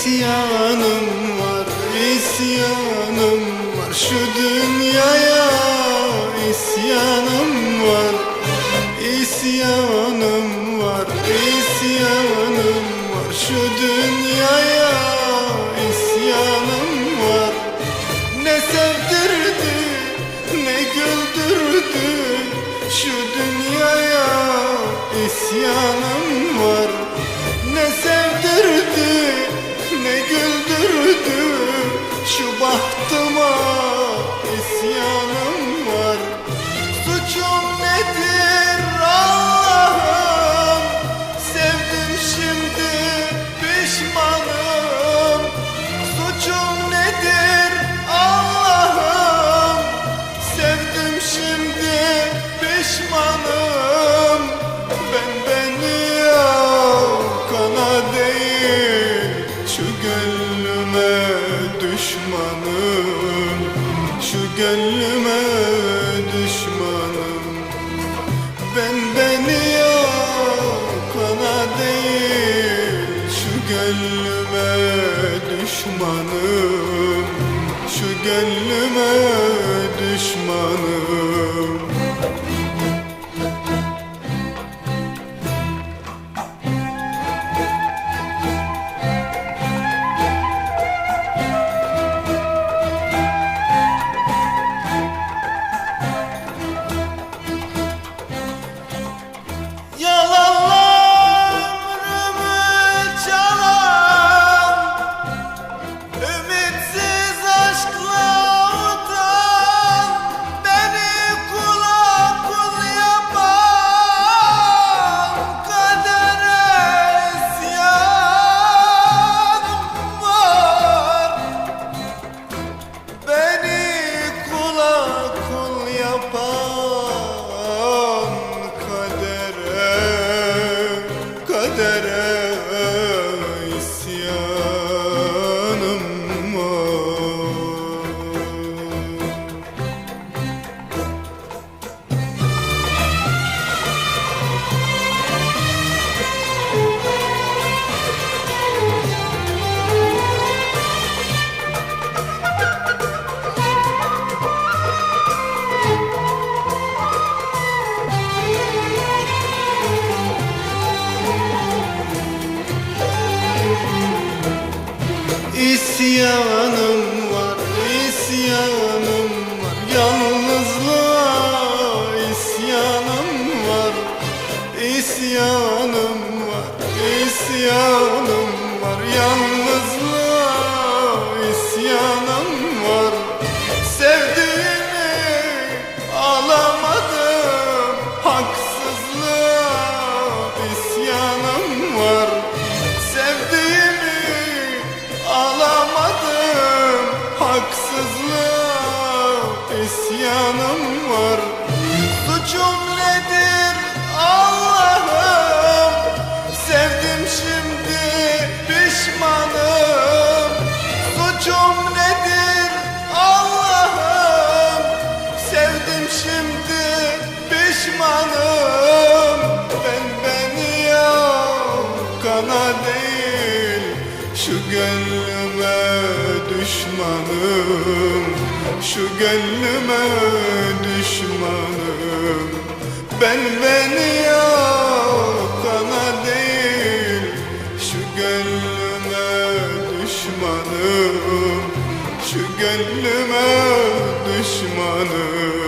İsyanım var, isyanım var. Şu dünyaya isyanım var İsyanım var, isyanım var. Şu dünyaya isyanım var. Ne sevdirdi, ne güldürdü. Şu dünyaya isyanım var pişmanım Ben beni yakana değil. Şu gönlüme düşmanım Şu gönlüme düşmanım. Ben beni yakana değil. Şu gönlüme düşmanım Şu gönlüme düşmanım Oh. İsyanım var. Suçum nedir Allah'ım? Sevdim şimdi pişmanım. Suçum nedir Allah'ım? Sevdim şimdi pişmanım. Ben beni yakana değil. Şu gönlüme düşmanım Şu gönlüme düşmanım. Ben beni yakana değil Şu gönlüme düşmanım. Şu gönlüme düşmanım